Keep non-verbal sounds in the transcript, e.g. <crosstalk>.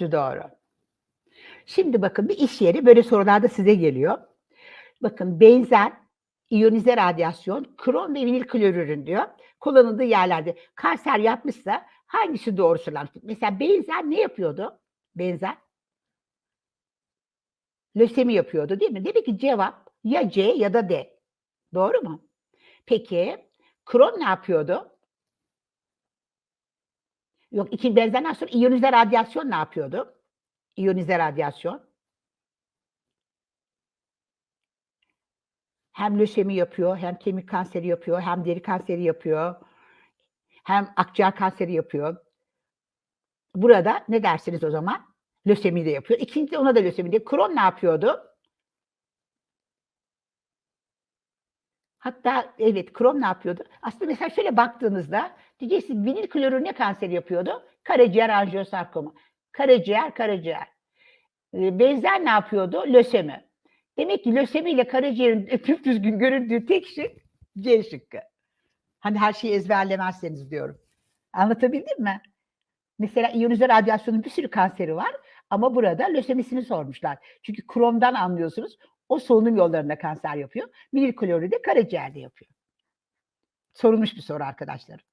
Doğru. Şimdi bakın bir iş yeri böyle sorularda size geliyor. Bakın benzer iyonize radyasyon krom ve vinil klorürün diyor. Kullanıldığı yerlerde kanser yapmışsa hangisi doğru söylenmiş? Mesela benzer ne yapıyordu? Benzer lösemi yapıyordu değil mi? Demek ki cevap ya C ya da D. Doğru mu? Peki krom ne yapıyordu? Yok iki benzerden sonra iyonize radyasyon ne yapıyordu? İyonize radyasyon. Hem lösemi yapıyor, hem kemik kanseri yapıyor, hem deri kanseri yapıyor, hem akciğer kanseri yapıyor. Burada ne dersiniz o zaman? Lösemi de yapıyor. İkinci ona da lösemi de. Kron ne yapıyordu? Hatta evet krom ne yapıyordu? Aslında mesela şöyle baktığınızda diyeceksiniz vinil klorür ne kanseri yapıyordu? Karaciğer anjiyosarkoma. Karaciğer, karaciğer. Ee, Benzer ne yapıyordu? Lösemi. Demek ki lösemi ile karaciğerin <laughs> düz düzgün göründüğü tek şık C şıkkı. Hani her şeyi ezberlemezseniz diyorum. Anlatabildim mi? Mesela iyonize radyasyonun bir sürü kanseri var ama burada lösemisini sormuşlar. Çünkü kromdan anlıyorsunuz. O solunum yollarında kanser yapıyor. Vinil klorür de karaciğerde yapıyor. Sorulmuş bir soru arkadaşlar.